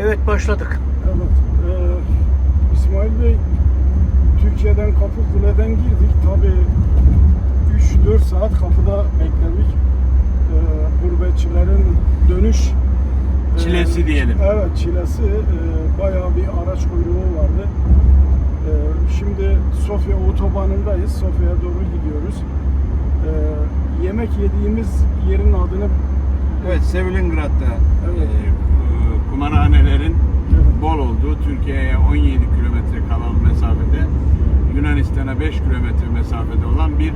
Evet başladık. Evet. eee, İsmail Bey, Türkiye'den Kapıkule'den girdik. Tabii 3-4 saat kapıda bekledik. Eee gurbetçilerin dönüş eee, Çilesi diyelim. Evet, çilesi. Eee, bayağı bir araç kuyruğu vardı. Eee, şimdi Sofya otobanındayız. Sofya'ya doğru gidiyoruz. Eee, yemek yediğimiz yerin adını Evet, Sevilingrad'da Evet. e, e, kumarhanelerin Evet. bol olduğu, Türkiye'ye 17 kilometre kalan mesafede, Yunanistan'a 5 kilometre mesafede olan bir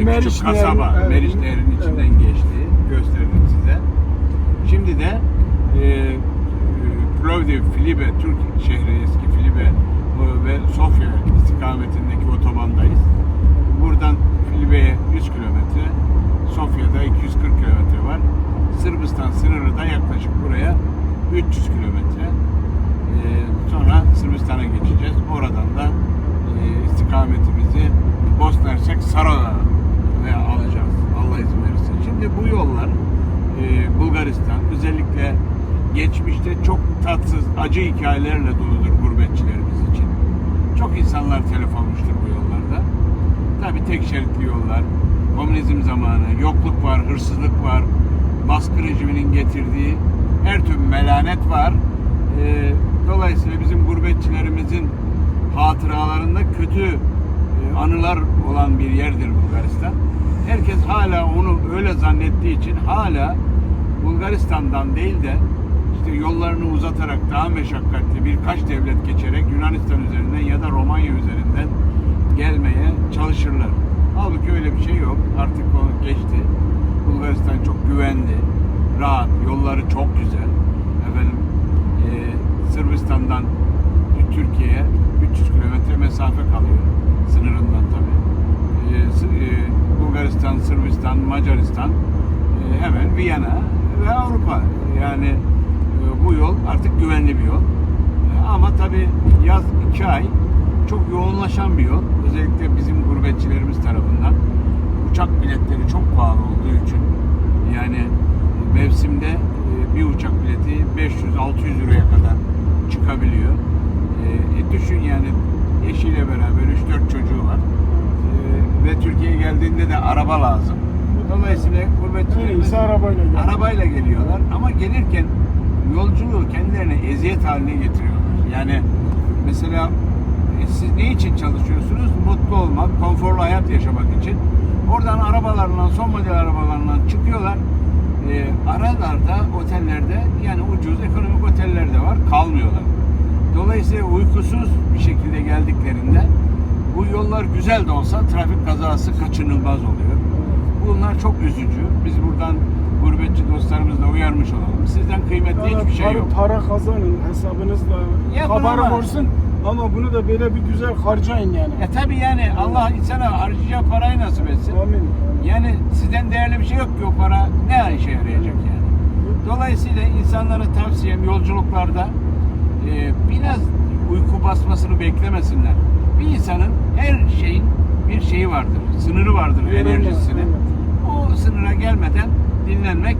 e, Meriç küçük kasaba. evet. Meriç Nehri'nin içinden Evet. geçtiği gösterdim size. Şimdi de e, Plovdiv, Filibe, Türk şehri eski Filibe ve Sofya istikametindeki otobandayız. Buradan Filibe'ye 100 kilometre, Sofya'da 240 kilometre var. Sırbistan sınırı da yaklaşık buraya 300 kilometre. Ee, sonra Sırbistan'a geçeceğiz. Oradan da e, istikametimizi Bosna Hersek ve alacağız. Allah izin verirse. Şimdi bu yollar e, Bulgaristan özellikle geçmişte çok tatsız, acı hikayelerle doludur gurbetçilerimiz için. Çok insanlar telef almıştır bu yollarda. Tabi tek şeritli yollar, komünizm zamanı, yokluk var, hırsızlık var, baskı rejiminin getirdiği her türlü melanet var. Gurbetçilerimizin hatıralarında kötü e, anılar olan bir yerdir Bulgaristan. Herkes hala onu öyle zannettiği için hala Bulgaristan'dan değil de işte yollarını uzatarak daha meşakkatli birkaç devlet geçerek Yunanistan üzerinden ya da Romanya üzerinden gelmeye çalışırlar. Halbuki öyle bir şey yok. Artık o geçti. Bulgaristan çok güvenli, rahat, yolları çok güzel. Efendim e, Sırbistan'dan Türkiye'ye 300 kilometre mesafe kalıyor. Sınırından tabii. E, Sı- e, Bulgaristan, Sırbistan, Macaristan e, hemen Viyana ve Avrupa. Yani e, bu yol artık güvenli bir yol. E, Ama tabii yaz iki ay çok yoğunlaşan bir yol. Özellikle bizim gurbetçilerimiz tarafından. Uçak biletleri çok pahalı olduğu için yani mevsimde bir uçak bileti 500-600 liraya kadar çıkabiliyor. E, e, düşün yani eşiyle beraber 3-4 çocuğu var. E, ve Türkiye'ye geldiğinde de araba lazım. Dolayısıyla gurbetçilerimiz arabayla geldik. arabayla geliyorlar ama gelirken yolculuğu kendilerine eziyet haline getiriyorlar. Yani mesela e, siz ne için çalışıyorsunuz? Mutlu olmak, konforlu hayat yaşamak için. Oradan arabalarından, son model arabalarından çıkıyorlar. E, aralarda, otellerde yani ucuz ekonomik oteller de var, kalmıyorlar. Dolayısıyla uykusuz bir şekilde geldiklerinde bu yollar güzel de olsa trafik kazası kaçınılmaz oluyor. Bunlar çok üzücü. Biz buradan gurbetçi dostlarımızla uyarmış olalım. Sizden kıymetli Evet, hiçbir şey yok. Para kazanın hesabınızla Yapın haberim ama- olsun ama bunu da böyle bir güzel harcayın yani. Ya tabii yani Allah insana harcayacağı parayı nasip etsin. Amin. Yani sizden değerli bir şey yok ki o para ne işe yarayacak yani. Dolayısıyla insanlara tavsiyem yolculuklarda e, biraz uyku basmasını beklemesinler. Bir insanın her şeyin bir şeyi vardır, sınırı vardır Yerinde, enerjisinin. evet. O sınıra gelmeden dinlenmek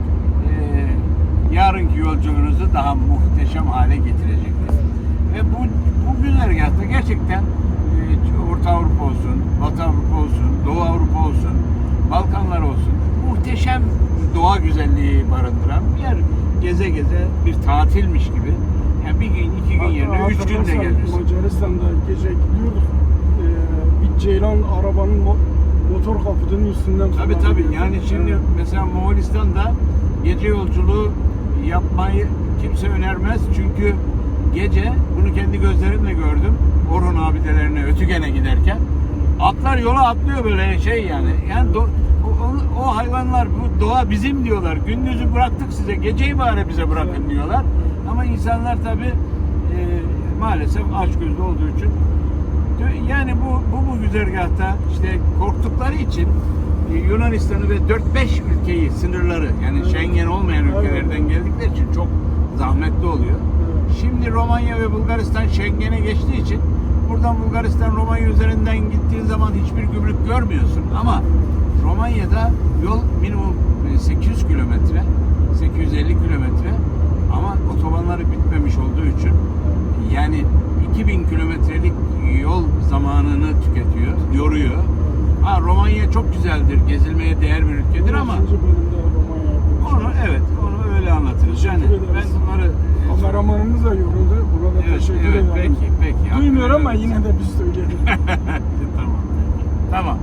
e, yarınki yolculuğunuzu daha muhteşem hale getirecektir. Ve bu, bu güzergahta gerçekten e, Orta Avrupa olsun, Batı Avrupa olsun, Doğu Avrupa olsun, Balkanlar olsun muhteşem doğa güzelliği barındıran bir yer. Geze geze bir tatilmiş gibi. Yani bir gün, iki gün yerine üç gün de gelirsin. Macaristan'da gece gidiyorduk. Ee, bir ceylan arabanın mo- motor kaputunun üstünden Tabii tabii. Yani şimdi Evet. mesela Moğolistan'da gece yolculuğu yapmayı kimse önermez. Çünkü gece bunu kendi gözlerimle gördüm. Orhun abidelerine Ötügen'e giderken atlar yola atlıyor böyle şey yani. Yani do- o- o hayvanlar bu doğa bizim diyorlar. Gündüzü bıraktık size, geceyi bari bize bırakın diyorlar. Ama insanlar tabii e, maalesef açgözlü olduğu için yani bu bu bu güzergahta işte korktukları için e, Yunanistan'ı ve 4-5 ülkeyi sınırları yani Evet. Schengen olmayan ülkelerden geldikleri için çok zahmetli oluyor. Evet. Şimdi Romanya ve Bulgaristan Schengen'e geçtiği için buradan Bulgaristan Romanya üzerinden gittiğin zaman hiçbir gümrük görmüyorsun ama Romanya'da yol minimum e, 800 kilometre 850 kilometre ama otobanları bitmemiş 2000 kilometrelik yol zamanını tüketiyor, yoruyor. Ha Romanya çok güzeldir, gezilmeye değer bir ülkedir ama onu evet onu öyle anlatırız. Yani ben bunları Kameramanımız da yoruldu. Buna da Evet, teşekkür evet, ederim. peki, peki. Duymuyor ama yine de biz söyleyelim. tamam. Tamam.